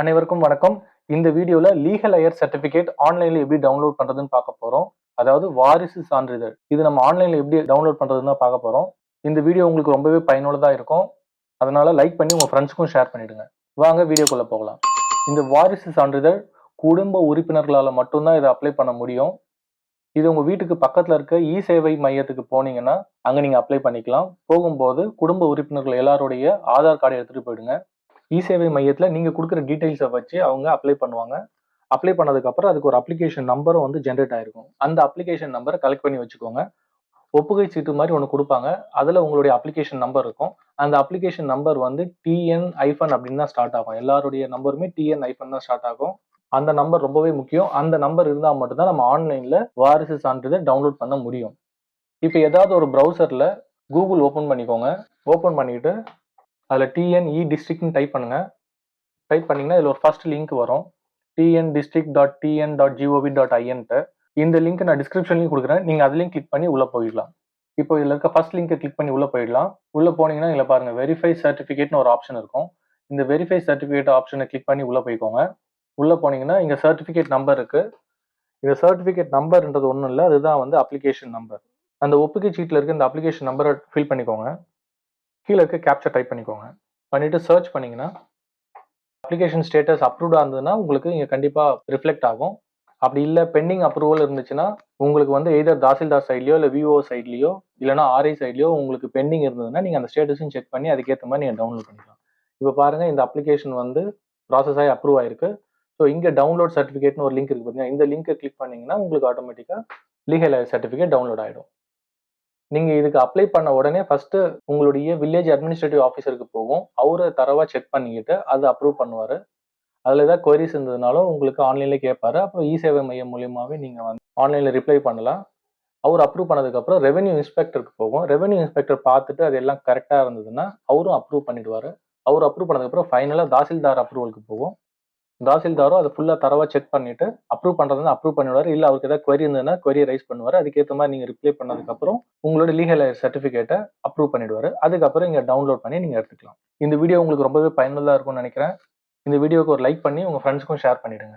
அனைவருக்கும் வணக்கம். இந்த வீடியோல லீகல் ஐயர் சர்டிபிகேட் ஆன்லைன்ல எப்படி டவுன்லோட் பண்றதுன்னு பார்க்க போறோம். அதாவது வாரிசு சான்றிதழ். இது நம்ம ஆன்லைன்ல எப்படி டவுன்லோட் பண்றதுன்னு தான் பார்க்க போறோம். இந்த வீடியோ உங்களுக்கு ரொம்பவே பயனுள்ளதா இருக்கும். அதனால லைக் பண்ணி உங்க ஃப்ரெண்ட்ஸ்க்கும் ஷேர் பண்ணிடுங்க. வாங்க வீடியோக்குள்ள போகலாம். இந்த வாரிசு சான்றிதழ் குடும்ப உறுப்பினர்களால் மட்டும்தான் இதை அப்ளை பண்ண முடியும். இது உங்கள் வீட்டுக்கு பக்கத்தில் இருக்க இ சேவை மையத்துக்கு போனீங்கன்னா அங்கே நீங்கள் அப்ளை பண்ணிக்கலாம். போகும்போது குடும்ப உறுப்பினர்கள் எல்லாருடைய ஆதார் கார்டை எடுத்துகிட்டு போயிடுங்க. இ சேவை மையத்தில் நீங்கள் கொடுக்குற டீட்டெயில்ஸை வச்சு அவங்க அப்ளை பண்ணுவாங்க. அப்ளை பண்ணதுக்கப்புறம் அதுக்கு ஒரு அப்ளிகேஷன் நம்பரும் வந்து ஜென்ரேட் ஆயிருக்கும். அந்த அப்ளிகேஷன் நம்பரை கலெக்ட் பண்ணி வச்சுக்கோங்க. ஒப்புகை சீட்டு மாதிரி ஒன்று கொடுப்பாங்க. அதில் உங்களுடைய அப்ளிகேஷன் நம்பர் இருக்கும். அந்த அப்ளிகேஷன் நம்பர் வந்து டிஎன் ஐஃபன் அப்படின்னு தான் ஸ்டார்ட் ஆகும். எல்லாருடைய நம்பருமே டிஎன் ஐஃபன் தான் ஸ்டார்ட் ஆகும். அந்த நம்பர் ரொம்பவே முக்கியம். அந்த நம்பர் இருந்தால் மட்டும்தான் நம்ம ஆன்லைனில் வாரிசு சான்றிதழ் டவுன்லோட் பண்ண முடியும். இப்போ ஏதாவது ஒரு ப்ரௌசரில் கூகுள் ஓப்பன் பண்ணிக்கோங்க. ஓப்பன் பண்ணிட்டு அதில் டிஎன்இ டிஸ்ட்ரிக்ட்னு டைப் பண்ணுங்க. டைப் பண்ணிங்கன்னா இதில் ஒரு ஃபர்ஸ்ட் லிங்க் வரும். TN district dot TN dot GOV dot ஐஎன்ட்டு இந்த லிங்க் நான் டிஸ்கிரிப்ஷன்லையும் கொடுக்குறேன். நீங்கள் அதுலேயும் கிளிக் பண்ணி உள்ளே போயிடலாம். இப்போ இதில் இருக்க ஃபர்ஸ்ட் லிங்கை கிளிக் பண்ணி உள்ளே போயிடலாம். உள்ளே போனீங்கன்னா இதில் பாருங்கள் வெரிஃபை சர்டிஃபிகேட்னு ஒரு ஆப்ஷன் இருக்கும். இந்த வெரிஃபை சர்டிஃபிகேட் ஆப்ஷனை கிளிக் பண்ணி உள்ளே போய்க்கோங்க. உள்ளே போனீங்கன்னா இங்கே சர்டிஃபிகேட் நம்பர் இருக்குது இந்த சர்டிஃபிகேட் நம்பர்ன்றது ஒன்றும் இல்லை அதுதான் வந்து அப்ளிகேஷன் நம்பர் அந்த ஒப்புகை சீட்டில் இருக்க இந்த அப்ளிகேஷன் நம்பரை ஃபில் பண்ணிக்கோங்க. கீழே இருக்க கேப்சர் டைப் பண்ணிக்கோங்க. பண்ணிவிட்டு சர்ச் பண்ணிங்கன்னா அப்ளிகேஷன் ஸ்டேட்டஸ் அப்ரூவ்டாக இருந்ததுன்னா உங்களுக்கு இங்கே கண்டிப்பாக ரிஃப்ளெக்ட் ஆகும். அப்படி இல்லை பெண்டிங் அப்ரூவல் இருந்துச்சுன்னா உங்களுக்கு வந்து எய்தர் தாசில்தார் சைட்லையோ இல்லை விஓ சைட்லையோ இல்லைனா ஆர்ஐ சைட்லையோ உங்களுக்கு பெண்டிங் இருந்ததுன்னா நீங்கள் அந்த ஸ்டேட்டஸும் செக் பண்ணி அதுக்கேற்ற மாதிரி நீங்கள் டவுன்லோட் பண்ணிக்கலாம். இப்போ பாருங்கள் இந்த அப்ளிகேஷன் வந்து ப்ராசஸ் ஆகி அப்ரூவ் ஆயிருக்கு. ஸோ இங்கே டவுன்லோட் சர்டிஃபிகேட்னு ஒரு லிங்க் இருக்குது பார்த்தீங்கன்னா இந்த லிங்கை கிளிக் பண்ணிங்கன்னா உங்களுக்கு ஆட்டோமேட்டிக்காக லீகல் சர்டிஃபிகேட் டவுன்லோட் ஆகிடும் நீங்கள் இதுக்கு அப்ளை பண்ண உடனே ஃபர்ஸ்ட் உங்களுடைய வில்லேஜ் அட்மினிஸ்ட்ரேட்டிவ் ஆஃபீஸருக்கு போகும் அவரை தரவா செக் பண்ணிக்கிட்டு அது அப்ரூவ் பண்ணுவார். அதில் ஏதாவது கொரிஸ் இருந்ததுனாலும் உங்களுக்கு ஆன்லைன்ல கேட்பாரு அப்புறம் இ சேவை மையம் மூலியமாகவே நீங்கள் வந்து ஆன்லைனில் ரிப்ளை பண்ணலாம். அவர் அப்ரூவ் பண்ணதுக்கப்புறம் ரெவென்யூ இன்ஸ்பெக்டருக்கு போகும் ரெவென்யூ இன்ஸ்பெக்டர் பார்த்துட்டு அது எல்லாம் கரெக்டாக இருந்ததுன்னா அவரும் அப்ரூவ் பண்ணிடுவார். அவர் அப்ரூவ் பண்ணதுக்கப்புறம் ஃபைனலாக தாசில்தார் அப்ரூவலுக்கு போகும் தாசில்தாரும் அதை ஃபுல்லாக தரவா செக் பண்ணிட்டு அப்ரூவ் பண்ணுறது அப்ரூவ் பண்ணிடுவார். இல்லை அவருக்கு ஏதாவது கொரி இருந்ததுன்னா query ரைஸ் பண்ணுவார். அதுக்கேற்ற மாதிரி நீங்கள் ரிப்ளை பண்ணதுக்கப்புறம் உங்களோட லீகல் சர்டிஃபிகேட்டை அப்ரூவ் பண்ணிடுவார். அதுக்கப்புறம் இங்கே டவுன்லோட் பண்ணி நீங்கள் எடுத்துக்கலாம். இந்த வீடியோ உங்களுக்கு ரொம்பவே பயனுள்ளதாக இருக்கும்னு நினைக்கிறேன். இந்த வீடியோக்கு ஒரு லைக் பண்ணி உங்கள் ஃப்ரெண்ட்ஸ்க்கும் ஷேர் பண்ணிவிடுங்க